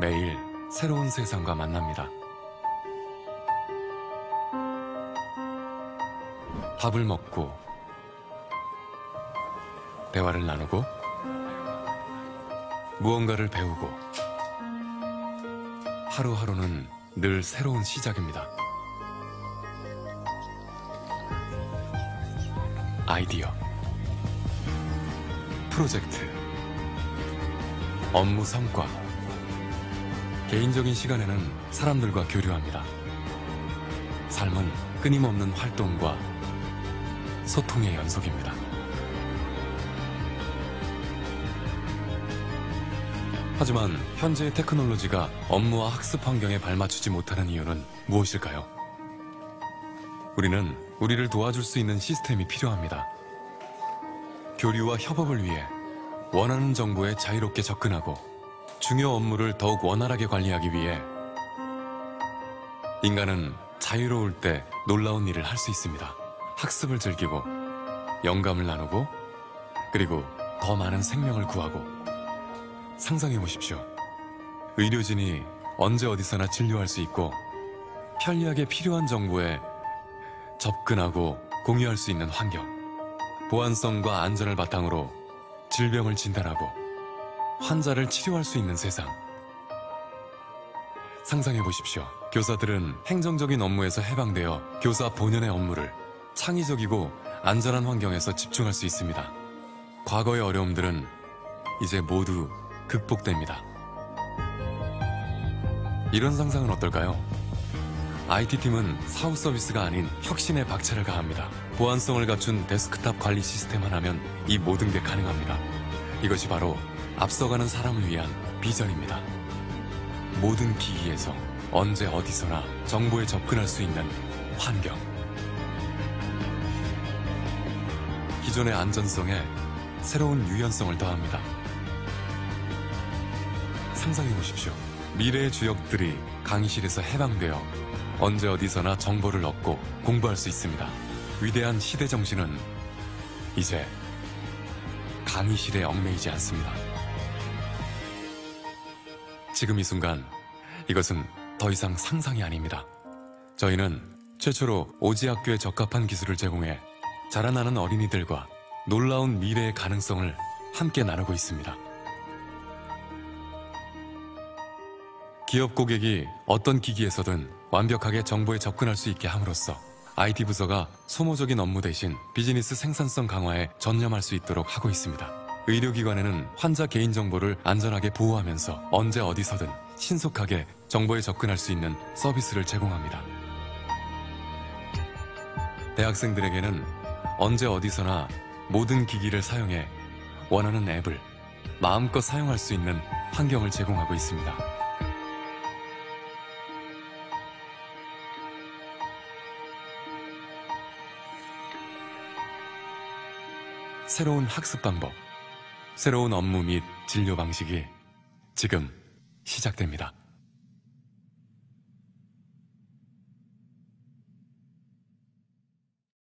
매일 새로운 세상과 만납니다. 밥을 먹고 대화를 나누고 무언가를 배우고 하루하루는 늘 새로운 시작입니다. 아이디어 프로젝트 업무 성과 개인적인 시간에는 사람들과 교류합니다. 삶은 끊임없는 활동과 소통의 연속입니다. 하지만 현재의 테크놀로지가 업무와 학습 환경에 발맞추지 못하는 이유는 무엇일까요? 우리는 우리를 도와줄 수 있는 시스템이 필요합니다. 교류와 협업을 위해 원하는 정보에 자유롭게 접근하고 중요 업무를 더욱 원활하게 관리하기 위해 인간은 자유로울 때 놀라운 일을 할 수 있습니다. 학습을 즐기고 영감을 나누고 그리고 더 많은 생명을 구하고 상상해 보십시오. 의료진이 언제 어디서나 진료할 수 있고 편리하게 필요한 정보에 접근하고 공유할 수 있는 환경. 보안성과 안전을 바탕으로 질병을 진단하고 환자를 치료할 수 있는 세상. 상상해 보십시오. 교사들은 행정적인 업무에서 해방되어 교사 본연의 업무를 창의적이고 안전한 환경에서 집중할 수 있습니다. 과거의 어려움들은 이제 모두 극복됩니다. 이런 상상은 어떨까요? IT팀은 사후 서비스가 아닌 혁신의 박차를 가합니다. 보안성을 갖춘 데스크탑 관리 시스템 하나면 이 모든 게 가능합니다. 이것이 바로 앞서가는 사람을 위한 비전입니다. 모든 기기에서 언제 어디서나 정보에 접근할 수 있는 환경. 기존의 안전성에 새로운 유연성을 더합니다. 상상해 보십시오. 미래의 주역들이 강의실에서 해방되어 언제 어디서나 정보를 얻고 공부할 수 있습니다. 위대한 시대 정신은 이제 강의실에 얽매이지 않습니다. 지금 이 순간 이것은 더 이상 상상이 아닙니다. 저희는 최초로 오지 학교에 적합한 기술을 제공해 자라나는 어린이들과 놀라운 미래의 가능성을 함께 나누고 있습니다. 기업 고객이 어떤 기기에서든 완벽하게 정보에 접근할 수 있게 함으로써 IT 부서가 소모적인 업무 대신 비즈니스 생산성 강화에 전념할 수 있도록 하고 있습니다. 의료기관에는 환자 개인정보를 안전하게 보호하면서 언제 어디서든 신속하게 정보에 접근할 수 있는 서비스를 제공합니다. 대학생들에게는 언제 어디서나 모든 기기를 사용해 원하는 앱을 마음껏 사용할 수 있는 환경을 제공하고 있습니다. 새로운 학습 방법, 새로운 업무 및 진료 방식이 지금 시작됩니다.